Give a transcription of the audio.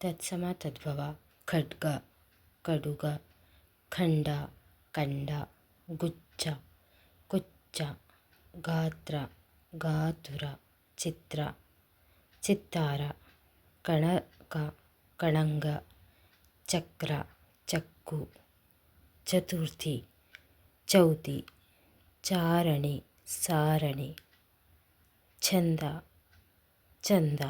ತತ್ಸಮ ತದ್ಭವ, ಖಡ್ಗ, ಕಡುಗ, ಖಂಡ, ಕಂಡ ಗುಚ್ಚ ಕುಚ್ಚ ಗಾತ್ರ, ಗಾತುರ, ಚಿತ್ರ, ಚಿತ್ತಾರ, ಕಣಕ, ಕಣಂಗ, ಚಕ್ರ, ಚಕ್ಕು, ಚತುರ್ಥಿ, ಚೌತಿ, ಚಾರಣಿ, ಸಾರಣಿ ಚಂದ ಚಂದ